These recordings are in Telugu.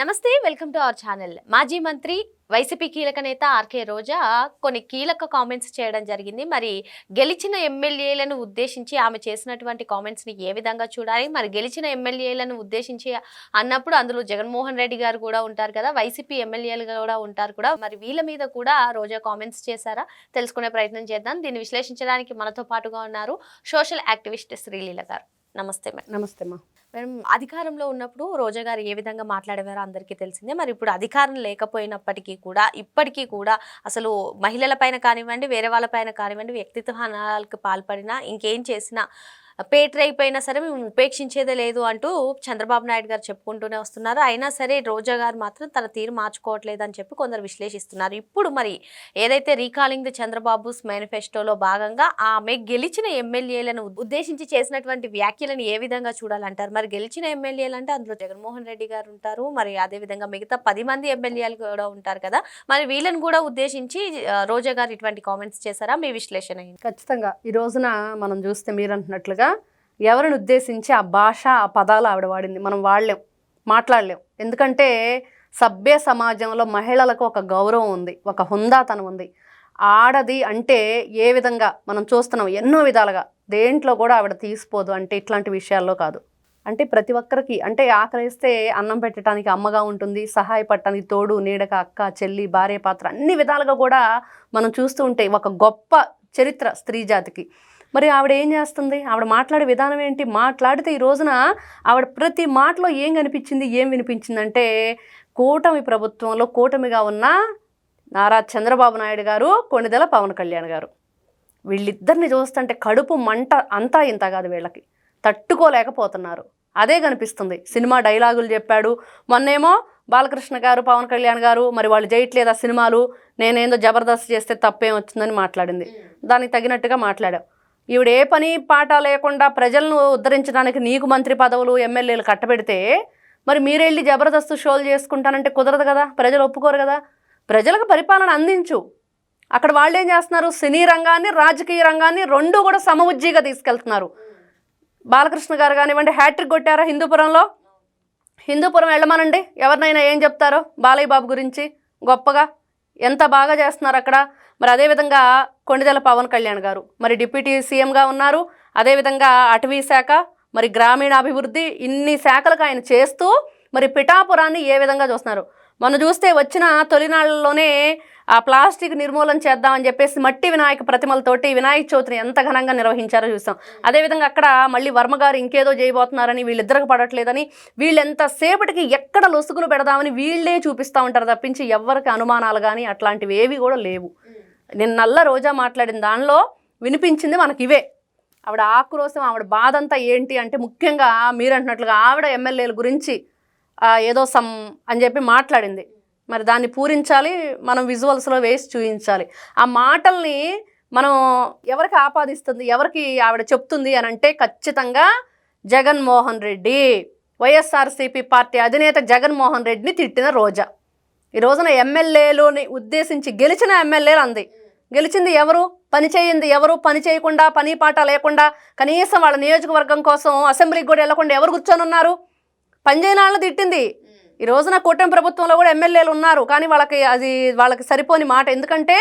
నమస్తే వెల్కమ్ టు అవర్ ఛానల్. మాజీ మంత్రి వైసీపీ కీలక నేత ఆర్కే రోజా కొన్ని కీలక కామెంట్స్ చేయడం జరిగింది. మరి గెలిచిన ఎమ్మెల్యేలను ఉద్దేశించి ఆమె చేసినటువంటి కామెంట్స్ని ఏ విధంగా చూడాలి? మరి గెలిచిన ఎమ్మెల్యేలను ఉద్దేశించి అన్నప్పుడు అందులో జగన్మోహన్ రెడ్డి గారు కూడా ఉంటారు కదా వైసీపీ ఎమ్మెల్యేలు కూడా ఉంటారు కూడా. మరి వీళ్ళ మీద కూడా రోజా కామెంట్స్ చేశారా? తెలుసుకునే ప్రయత్నం చేద్దాం. దీన్ని విశ్లేషించడానికి మనతో పాటుగా ఉన్నారు సోషల్ యాక్టివిస్ట్ శ్రీలీల గారు. నమస్తే మేడం. నమస్తే అమ్మా మేడం అధికారంలో ఉన్నప్పుడు రోజా గారు ఏ విధంగా మాట్లాడేవారో అందరికీ తెలిసిందే. మరి ఇప్పుడు అధికారం లేకపోయినప్పటికీ కూడా ఇప్పటికీ కూడా అసలు మహిళల పైన కానివ్వండి వేరే వాళ్ళ పైన కానివ్వండి వ్యక్తిత్వ హనాలకు పాల్పడినా ఇంకేం చేసినా పేటర్ అయిపోయినా సరే మేము ఉపేక్షించేదే లేదు అంటూ చంద్రబాబు నాయుడు గారు చెప్పుకుంటూనే వస్తున్నారు. అయినా సరే రోజా గారు మాత్రం తన తీరు మార్చుకోవట్లేదు అని చెప్పి కొందరు విశ్లేషిస్తున్నారు. ఇప్పుడు మరి ఏదైతే రీకాలింగ్ ది చంద్రబాబుస్ మేనిఫెస్టోలో భాగంగా ఆమె గెలిచిన ఎమ్మెల్యేలను ఉద్దేశించి చేసినటువంటి వ్యాఖ్యలను ఏ విధంగా చూడాలంటారు? మరి గెలిచిన ఎమ్మెల్యేలు అంటే అందులో జగన్మోహన్ రెడ్డి గారు ఉంటారు. మరి అదే విధంగా మిగతా పది మంది ఎమ్మెల్యేలు కూడా ఉంటారు కదా. మరి వీళ్ళని కూడా ఉద్దేశించి రోజా గారు ఇటువంటి కామెంట్స్ చేశారా? మీ విశ్లేషణ ఖచ్చితంగా. ఈ రోజున మనం చూస్తే మీరు అంటున్నట్లుగా ఎవరిని ఉద్దేశించి ఆ భాష ఆ పదాలు ఆవిడ వాడింది. మనం వాడలేం మాట్లాడలేం. ఎందుకంటే సభ్య సమాజంలో మహిళలకు ఒక గౌరవం ఉంది ఒక హుందాతనం ఉంది. ఆడది అంటే ఏ విధంగా మనం చూస్తున్నాం ఎన్నో విధాలుగా. దేంట్లో కూడా ఆవిడ తీసిపోదు అంటే ఇట్లాంటి విషయాల్లో కాదు. అంటే ప్రతి ఒక్కరికి అంటే ఆకలిస్తే అన్నం పెట్టడానికి అమ్మగా ఉంటుంది సహాయపడటానికి తోడు నీడక అక్క చెల్లి భార్య పాత్ర అన్ని విధాలుగా కూడా మనం చూస్తూ ఉంటే ఒక గొప్ప చరిత్ర స్త్రీ జాతికి. మరి ఆవిడ ఏం చేస్తుంది? ఆవిడ మాట్లాడే విధానం ఏంటి? మాట్లాడితే ఈ రోజున ఆవిడ ప్రతి మాటలో ఏం కనిపించింది ఏం వినిపించిందంటే కూటమి ప్రభుత్వంలో కూటమిగా ఉన్న నారా చంద్రబాబు నాయుడు గారు కొణిదెల పవన్ కళ్యాణ్ గారు. వీళ్ళిద్దరిని చూస్తుంటే కడుపు మంట అంతా ఇంత కాదు వీళ్ళకి. తట్టుకోలేకపోతున్నారు. అదే కనిపిస్తుంది. సినిమా డైలాగులు చెప్పాడు. మొన్నేమో బాలకృష్ణ గారు పవన్ కళ్యాణ్ గారు మరి వాళ్ళు చేయట్లేదు ఆ సినిమాలు? నేనేందో జబర్దస్త్ చేస్తే తప్పేం వచ్చిందని మాట్లాడింది. దానికి తగినట్టుగా మాట్లాడావు. ఈవిడ ఏ పని పాట లేకుండా ప్రజలను ఉద్ధరించడానికి నీకు మంత్రి పదవులు ఎమ్మెల్యేలు కట్టబెడితే మరి మీరెళ్ళి జబర్దస్త్ షోలు చేసుకుంటానంటే కుదరదు కదా? ప్రజలు ఒప్పుకోరు కదా? ప్రజలకు పరిపాలన అందించు. అక్కడ వాళ్ళు ఏం చేస్తున్నారు? సినీ రంగాన్ని రాజకీయ రంగాన్ని రెండు కూడా సమవుజ్జీగా తీసుకెళ్తున్నారు. బాలకృష్ణ గారు కానివ్వండి హ్యాట్రిక్ కొట్టారా హిందూపురంలో? హిందూపురం వెళ్ళమనండి. ఎవరినైనా ఏం చెప్తారో? బాలయ్య బాబు గురించి గొప్పగా. ఎంత బాగా చేస్తున్నారు అక్కడ? మరి అదేవిధంగా కొండిదల పవన్ కళ్యాణ్ గారు. మరి డిప్యూటీ సీఎంగా ఉన్నారు. అదేవిధంగా అటవీ శాఖ మరి గ్రామీణాభివృద్ధి ఇన్ని శాఖలకు ఆయన చేస్తూ మరి పిఠాపురాన్ని ఏ విధంగా చూస్తున్నారు? మనం చూస్తే వచ్చిన తొలినాళ్ళలోనే ఆ ప్లాస్టిక్ నిర్మూలన చేద్దామని చెప్పేసి మట్టి వినాయక ప్రతిమలతోటి వినాయక చవితిని ఎంత ఘనంగా నిర్వహించారో చూసాం. అదేవిధంగా అక్కడ మళ్ళీ వర్మ గారు ఇంకేదో చేయబోతున్నారని వీళ్ళిద్దరికి పడట్లేదని వీళ్ళెంతసేపటికి ఎక్కడ లొసుగులు పెడదామని వీళ్ళే చూపిస్తూ ఉంటారు తప్పించి ఎవరికి అనుమానాలు కానీ అట్లాంటివి ఏవి కూడా లేవు. నేను నల్ల రోజా మాట్లాడిన దానిలో వినిపించింది మనకి ఇవే. ఆవిడ ఆక్రోశం ఆవిడ బాధ అంతా ఏంటి అంటే ముఖ్యంగా మీరు అంటున్నట్లుగా ఆవిడ ఎమ్మెల్యేల గురించి ఏదో సమ్ అని చెప్పి మాట్లాడింది. మరి దాన్ని పూరించాలి మనం విజువల్స్లో వేసి చూపించాలి ఆ మాటల్ని మనం ఎవరికి ఆపాదిస్తుంది ఎవరికి ఆవిడ చెప్తుంది అని అంటే ఖచ్చితంగా జగన్మోహన్ రెడ్డి. వైఎస్ఆర్సీపీ పార్టీ అధినేత జగన్మోహన్ రెడ్డిని తిట్టిన రోజా. ఈ రోజున ఎమ్మెల్యేలోని ఉద్దేశించి గెలిచిన ఎమ్మెల్యేలు అంది గెలిచింది ఎవరు? పని చేయింది ఎవరు? పని చేయకుండా పని పాట లేకుండా కనీసం వాళ్ళ నియోజకవర్గం కోసం అసెంబ్లీకి కూడా వెళ్ళకుండా ఎవరు కూర్చొని ఉన్నారు పనిచేయని వాళ్ళని తిట్టింది. ఈ రోజున కూటమి ప్రభుత్వంలో కూడా ఎమ్మెల్యేలు ఉన్నారు. కానీ వాళ్ళకి అది వాళ్ళకి సరిపోని మాట. ఎందుకంటే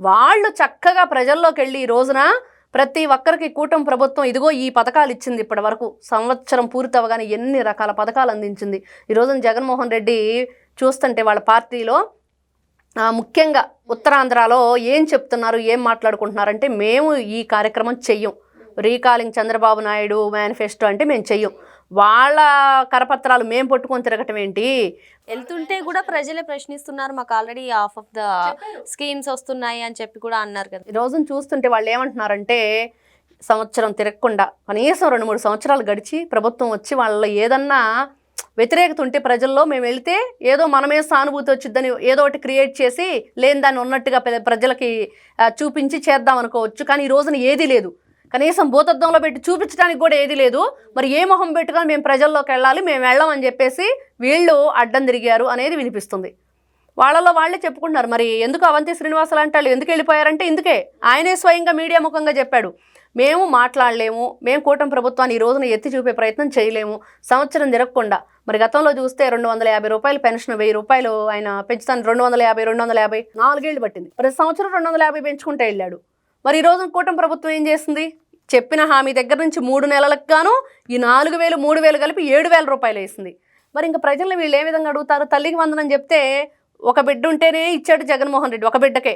వాళ్ళు చక్కగా ప్రజల్లోకి వెళ్ళి ఈ రోజున ప్రతి ఒక్కరికి కూటమి ప్రభుత్వం ఇదిగో ఈ పథకాలు ఇచ్చింది ఇప్పటి వరకు. సంవత్సరం పూర్తి అవ్వగానే ఎన్ని రకాల పథకాలు అందించింది. ఈ రోజున జగన్మోహన్ రెడ్డి చూస్తుంటే వాళ్ళ పార్టీలో ముఖ్యంగా ఉత్తరాంధ్రలో ఏం చెప్తున్నారు ఏం మాట్లాడుకుంటున్నారంటే మేము ఈ కార్యక్రమం చెయ్యం. రీకాలింగ్ చంద్రబాబు నాయుడు మేనిఫెస్టో అంటే మేము చెయ్యం. వాళ్ళ కరపత్రాలు మేము పట్టుకొని తిరగటం ఏంటి? వెళ్తుంటే కూడా ప్రజలే ప్రశ్నిస్తున్నారు మాకు already half of the schemes వస్తున్నాయి అని చెప్పి కూడా అన్నారు కదా. ఈ రోజున చూస్తుంటే వాళ్ళు ఏమంటున్నారంటే సంవత్సరం తిరగకుండా కనీసం రెండు మూడు సంవత్సరాలు గడిచి ప్రభుత్వం వచ్చి వాళ్ళ ఏదన్నా వ్యతిరేకత ఉంటే ప్రజల్లో మేము వెళితే ఏదో మనమే సానుభూతి వచ్చిద్దని ఏదో ఒకటి క్రియేట్ చేసి లేని దాన్ని ఉన్నట్టుగా ప్ర- ప్రజలకి చూపించి చేద్దాం అనుకోవచ్చు. కానీ ఈ రోజున ఏదీ లేదు. కనీసం భూతత్వంలో పెట్టి చూపించడానికి కూడా ఏది లేదు. మరి ఏ మొహం పెట్టుకొని మేము ప్రజల్లోకి వెళ్ళాలి మేము వెళ్ళామని చెప్పేసి వీళ్ళు అడ్డం తిరిగారు అనేది వినిపిస్తుంది. వాళ్ళలో వాళ్ళే చెప్పుకుంటున్నారు. మరి ఎందుకు అవంతి శ్రీనివాస లాంటి వాళ్ళు ఎందుకు వెళ్ళిపోయారంటే ఇందుకే. ఆయనే స్వయంగా మీడియా ముఖంగా చెప్పాడు. మేము మాట్లాడలేము మేము కూటమి ప్రభుత్వాన్ని ఈ రోజున ఎత్తి చూపే ప్రయత్నం చేయలేము సంవత్సరం జరగకుండా. మరి గతంలో చూస్తే రెండు వందల యాభై రూపాయలు పెన్షన్ వెయ్యి రూపాయలు ఆయన పెంచుతాను రెండు వందల యాభై రెండు వందల యాభై నాలుగేళ్ళు పట్టింది. ప్రతి సంవత్సరం రెండు వందల యాభై పెంచుకుంటే వెళ్ళాడు. మరి ఈ రోజున కూటమి ప్రభుత్వం ఏం చేసింది చెప్పిన హామీ దగ్గర నుంచి మూడు నెలలకు గాను ఈ నాలుగు వేలు మూడు వేలు కలిపి ఏడు వేల రూపాయలు వేసింది. మరి ఇంకా ప్రజలు వీళ్ళు ఏ విధంగా అడుగుతారు? తల్లికి వందనం చెప్తే ఒక బిడ్డ ఉంటేనే ఇచ్చాడు జగన్మోహన్ రెడ్డి ఒక బిడ్డకే.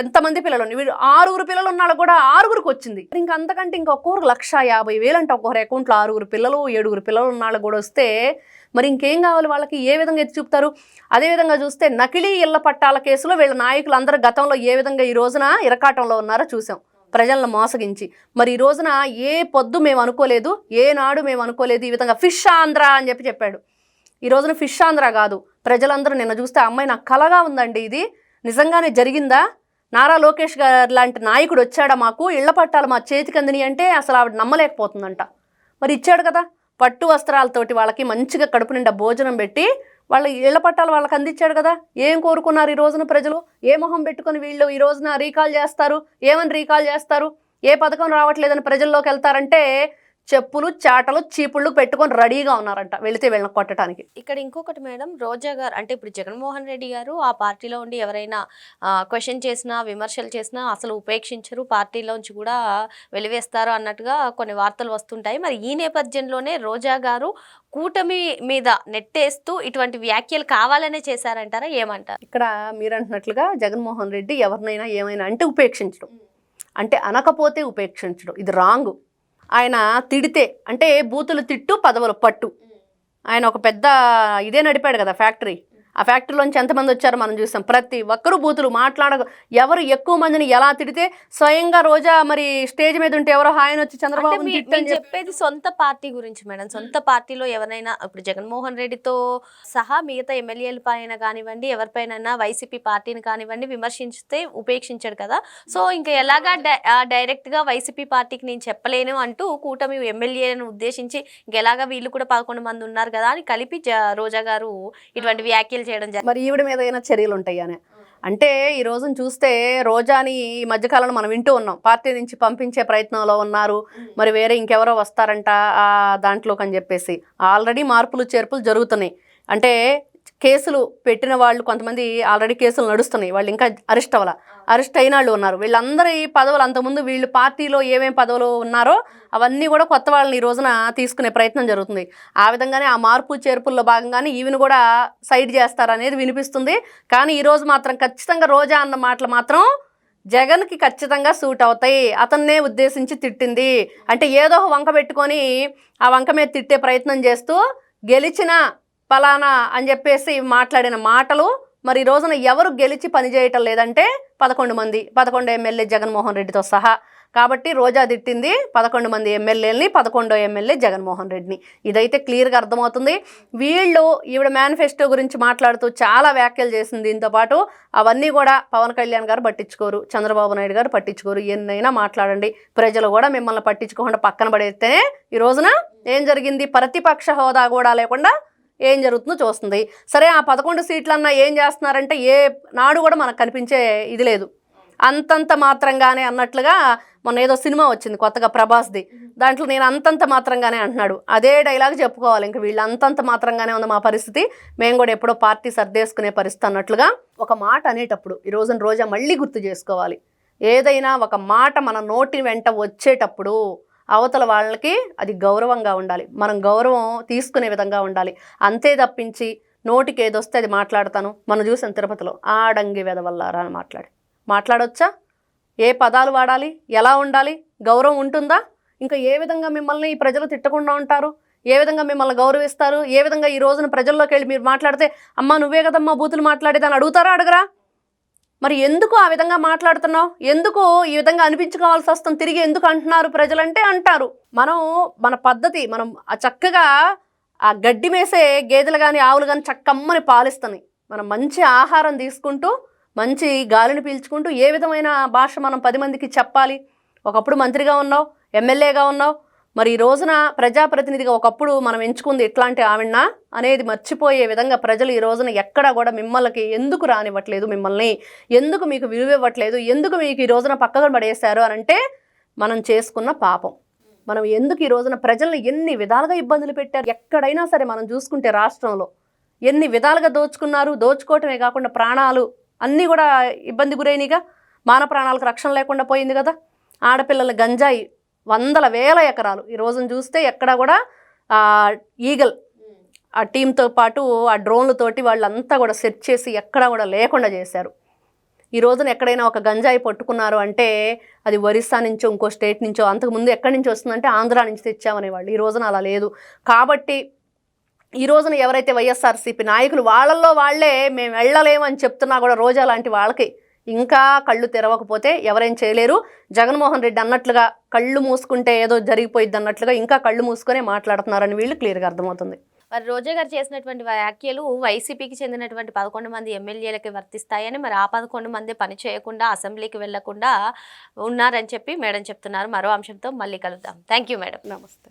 ఎంతమంది పిల్లలు? వీడు ఆరుగురు పిల్లలు ఉన్నాడు కూడా ఆరుగురికి వచ్చింది. ఇంకా అంతకంటే ఇంకా ఒక్కొక్కరు లక్ష యాభై వేలు అంటే ఒక్కొక్కరు అకౌంట్లో ఆరుగురు పిల్లలు ఏడుగురు పిల్లలు ఉన్నాళ్ళు కూడా వస్తే మరి ఇంకేం కావాలి వాళ్ళకి? ఏ విధంగా ఎత్తి చూపుతారు? అదేవిధంగా చూస్తే నకిలీ ఇళ్ళ పట్టాల కేసులో వీళ్ళ నాయకులు అందరూ గతంలో ఏ విధంగా ఈ రోజున ఇరకాటంలో ఉన్నారో చూసాం ప్రజలను మోసగించి. మరి ఈ రోజున ఏ పొద్దు మేము అనుకోలేదు ఏ నాడు మేము అనుకోలేదు ఈ విధంగా ఫిష్ ఆంధ్ర అని చెప్పి చెప్పాడు. ఈ రోజున ఫిష్ ఆంధ్ర కాదు. ప్రజలందరూ నిన్న చూస్తే అమ్మాయి నాకు కలగా ఉందండి ఇది. నిజంగానే జరిగిందా? నారా లోకేష్ గారు లాంటి నాయకుడు వచ్చాడా మాకు? ఇళ్ళ పట్టాలు మా చేతికి అందిని అంటే అసలు ఆవిడ నమ్మలేకపోతుందంట. మరి ఇచ్చాడు కదా. పట్టు వస్త్రాలతోటి వాళ్ళకి మంచిగా కడుపు నిండా భోజనం పెట్టి వాళ్ళ ఇళ్ళ పట్టాలు వాళ్ళకి అందించాడు కదా. ఏం కోరుకున్నారు ఈ రోజున ప్రజలు? ఏ మొహం పెట్టుకుని వీళ్ళు ఈ రోజున రీకాల్ చేస్తారు? ఏమని రీకాల్ చేస్తారు? ఏ పథకం రావట్లేదని ప్రజల్లోకి వెళ్తారంటే చెప్పులు చాటలు చీపుళ్ళు పెట్టుకొని రెడీగా ఉన్నారంట వెళితే వీళ్ళని కొట్టడానికి ఇక్కడ ఇంకొకటి మేడం రోజా గారు అంటే ఇప్పుడు జగన్మోహన్ రెడ్డి గారు ఆ పార్టీలో ఉండి ఎవరైనా క్వశ్చన్ చేసినా విమర్శలు చేసినా అసలు ఉపేక్షించరు. పార్టీలోంచి కూడా వెలివేస్తారు అన్నట్టుగా కొన్ని వార్తలు వస్తుంటాయి. మరి ఈ నేపథ్యంలోనే రోజా గారు కూటమి మీద నెట్టేస్తూ ఇటువంటి వ్యాఖ్యలు కావాలనే చేశారంటారా? ఏమంటారు? ఇక్కడ మీరు అంటున్నట్లుగా జగన్మోహన్ రెడ్డి ఎవరినైనా ఏమైనా అంటే ఉపేక్షించడం. అంటే అనకపోతే ఉపేక్షించడం. ఇది రాంగ్. ఆయన తిడితే అంటే బూతులు తిట్టు పదవులు పట్టు. ఆయన ఒక పెద్ద ఇదే నడిపాడు కదా ఫ్యాక్టరీ. ఆ ఫ్యాక్టరీలోంచి ఎంతమంది వచ్చారో మనం చూసాం. ప్రతి ఒక్కరు బూతులు మాట్లాడ ఎవరు ఎక్కువ మందిని ఎలా తిడితే స్వయంగా రోజా మరి స్టేజ్ మీద ఉంటే ఎవరో హాయన వచ్చి చంద్రబాబు చెప్పేది సొంత పార్టీ గురించి మేడం. సొంత పార్టీలో ఎవరైనా ఇప్పుడు జగన్మోహన్ రెడ్డితో సహా మిగతా ఎమ్మెల్యేల పైన కానివ్వండి ఎవరిపైన వైసీపీ పార్టీని కానివ్వండి విమర్శించితే ఉపేక్షించాడు కదా. సో ఇంకా ఎలాగా డై- ఆ, డైరెక్ట్గా వైసీపీ పార్టీకి నేను చెప్పలేను అంటూ కూటమి ఎమ్మెల్యేలను ఉద్దేశించి ఇంకెలాగా వీళ్ళు కూడా పదకొండు మంది ఉన్నారు కదా అని కలిపి రోజా గారు ఇటువంటి వ్యాఖ్యలు చేయడం జరిగింది మరి ఈవిడ మీద ఏమైనా చర్యలు ఉంటాయనే? అంటే ఈ రోజును చూస్తే రోజాని ఈ మధ్యకాలంలో మనం వింటూ ఉన్నాం. పార్టీ నుంచి పంపించే ప్రయత్నంలో ఉన్నారు. మరి వేరే ఇంకెవరో వస్తారంట ఆ దాంట్లోకి అని చెప్పేసి. ఆల్రెడీ మార్పులు చేర్పులు జరుగుతున్నాయి. అంటే కేసులు పెట్టిన వాళ్ళు కొంతమంది ఆల్రెడీ కేసులు నడుస్తున్నాయి. వాళ్ళు ఇంకా అరెస్ట్ అవ్వాల? అరెస్ట్ అయిన వాళ్ళు ఉన్నారు. వీళ్ళందరి పదవులు అంతకుముందు వీళ్ళు పార్టీలో ఏమేం పదవులు ఉన్నారో అవన్నీ కూడా కొత్త వాళ్ళని ఈ రోజున తీసుకునే ప్రయత్నం జరుగుతుంది. ఆ విధంగానే ఆ మార్పు చేర్పుల్లో భాగంగానే ఈవిని కూడా సైడ్ చేస్తారనేది వినిపిస్తుంది. కానీ ఈ రోజు మాత్రం ఖచ్చితంగా రోజా అన్న మాటలు మాత్రం జగన్కి ఖచ్చితంగా సూట్ అవుతాయి. అతన్నే ఉద్దేశించి తిట్టింది. అంటే ఏదో వంక పెట్టుకొని ఆ వంక మీద తిట్టే ప్రయత్నం చేస్తూ గెలిచిన పలానా అని చెప్పేసి మాట్లాడిన మాటలు మరి ఈ రోజున ఎవరు గెలిచి పనిచేయటం లేదంటే పదకొండు మంది పదకొండు ఎమ్మెల్యే జగన్మోహన్ రెడ్డితో సహా. కాబట్టి రోజా తిట్టింది పదకొండు మంది ఎమ్మెల్యేలని పదకొండో ఎమ్మెల్యే జగన్మోహన్ రెడ్డిని. ఇదైతే క్లియర్గా అర్థమవుతుంది. వీళ్ళు ఈవిడ మేనిఫెస్టో గురించి మాట్లాడుతూ చాలా వ్యాఖ్యలు చేసింది దీంతో పాటు అవన్నీ కూడా పవన్ కళ్యాణ్ గారు పట్టించుకోరు చంద్రబాబు నాయుడు గారు పట్టించుకోరు. ఎన్నైనా మాట్లాడండి. ప్రజలు కూడా మిమ్మల్ని పట్టించుకోకుండా పక్కన పడేస్తేనే ఈ రోజున ఏం జరిగింది? ప్రతిపక్ష హోదా కూడా లేకుండా ఏం జరుగుతుందో చూస్తుంది. సరే ఆ పదకొండు సీట్లన్నా ఏం చేస్తున్నారంటే ఏ నాడు కూడా మనకు కనిపించే ఇది లేదు. అంతంత మాత్రంగానే అన్నట్లుగా మొన్న ఏదో సినిమా వచ్చింది కొత్తగా ప్రభాస్ది. దాంట్లో నేను అంతంత మాత్రంగానే అంటున్నాడు. అదే డైలాగ్ చెప్పుకోవాలి ఇంక వీళ్ళు అంతంత మాత్రంగానే ఉంది మా పరిస్థితి. మేము కూడా ఎప్పుడో పార్టీ సర్దేసుకునే పరిస్థితి అన్నట్లుగా ఒక మాట అనేటప్పుడు ఈ రోజున రోజా మళ్ళీ గుర్తు చేసుకోవాలి. ఏదైనా ఒక మాట మన నోటి వెంట వచ్చేటప్పుడు అవతల వాళ్ళకి అది గౌరవంగా ఉండాలి. మనం గౌరవం తీసుకునే విధంగా ఉండాలి. అంతే తప్పించి నోటికి ఏదొస్తే అది మాట్లాడతాను. మనం చూసాం తిరుపతిలో ఆడంగి వెదవల్లారా అని మాట్లాడి. మాట్లాడొచ్చా? ఏ పదాలు వాడాలి? ఎలా ఉండాలి? గౌరవం ఉంటుందా? ఇంకా ఏ విధంగా మిమ్మల్ని ఈ ప్రజలు తిట్టకుండా ఉంటారు? ఏ విధంగా మిమ్మల్ని గౌరవిస్తారు? ఏ విధంగా ఈ రోజున ప్రజల్లోకి వెళ్ళి మీరు మాట్లాడితే అమ్మ నువ్వే కదమ్మా బూతులు మాట్లాడేదని అడుగుతారా అడగరా? మరి ఎందుకు ఆ విధంగా మాట్లాడుతున్నావు? ఎందుకు ఈ విధంగా అనిపించుకోవాల్సి వస్తుంది? తిరిగి ఎందుకు అంటున్నారు ప్రజలంటే అంటారు. మనం మన పద్ధతి మనం ఆ చక్కగా ఆ గడ్డి మేసే గేదెలు కానీ ఆవులు కానీ చక్కమ్మని పాలిస్తున్నాయి మనం మంచి ఆహారం తీసుకుంటూ మంచి గాలిని పీల్చుకుంటూ ఏ విధమైన భాష మనం పది మందికి చెప్పాలి? ఒకప్పుడు మంత్రిగా ఉన్నావు ఎమ్మెల్యేగా ఉన్నావు మరి ఈ రోజున ప్రజాప్రతినిధిగా ఒకప్పుడు మనం ఎంచుకుంది ఎట్లాంటి ఆవిడ అనేది మర్చిపోయే విధంగా ప్రజలు ఈ రోజున ఎక్కడా కూడా మిమ్మల్ని ఎందుకు రానివ్వట్లేదు మిమ్మల్ని? ఎందుకు మీకు విలువివ్వట్లేదు? ఎందుకు మీకు ఈ రోజున పక్కన పడేశారు అని అంటే మనం చేసుకున్న పాపం. మనం ఎందుకు ఈ రోజున ప్రజల్ని ఎన్ని విధాలుగా ఇబ్బందులు పెట్టారు? ఎక్కడైనా సరే మనం చూసుకుంటే రాష్ట్రంలో ఎన్ని విధాలుగా దోచుకున్నారు? దోచుకోవటమే కాకుండా ప్రాణాలు అన్నీ కూడా ఇబ్బంది గురైనగా. మాన ప్రాణాలకు రక్షణ లేకుండా పోయింది కదా. ఆడపిల్లల గంజాయి వందల వేల ఎకరాలు. ఈ రోజున చూస్తే ఎక్కడ కూడా ఈగల్ ఆ టీంతో పాటు ఆ డ్రోన్లతోటి వాళ్ళంతా కూడా సెర్చ్ చేసి ఎక్కడా కూడా లేకుండా చేశారు. ఈ రోజున ఎక్కడైనా ఒక గంజాయి పట్టుకున్నారు అంటే అది ఒరిస్సా నుంచో ఇంకో స్టేట్ నుంచో అంతకుముందు ఎక్కడి నుంచి వస్తుందంటే ఆంధ్రా నుంచి తెచ్చామనేవాళ్ళు. ఈ రోజున అలా లేదు. కాబట్టి ఈ రోజున ఎవరైతే వైఎస్ఆర్సీపీ నాయకులు వాళ్ళల్లో వాళ్ళే మేము వెళ్ళలేమని చెప్తున్నా కూడా రోజా లాంటి వాళ్ళకి. ఇంకా కళ్ళు తెరవకపోతే ఎవరేం చేయలేరు. జగన్మోహన్ రెడ్డి అన్నట్లుగా కళ్ళు మూసుకుంటే ఏదో జరిగిపోయిద్ది అన్నట్లుగా ఇంకా కళ్ళు మూసుకునే మాట్లాడుతున్నారని వీళ్ళు క్లియర్గా అర్థమవుతుంది. మరి రోజా గారు చేసినటువంటి వ్యాఖ్యలు వైసీపీకి చెందినటువంటి పదకొండు మంది ఎమ్మెల్యేలకి వర్తిస్తాయని మరి ఆ పదకొండు మంది పని చేయకుండా అసెంబ్లీకి వెళ్ళకుండా ఉన్నారని చెప్పి మేడం చెప్తున్నారు. మరో అంశంతో మళ్ళీ కలుద్దాం. Thank you madam. నమస్తే.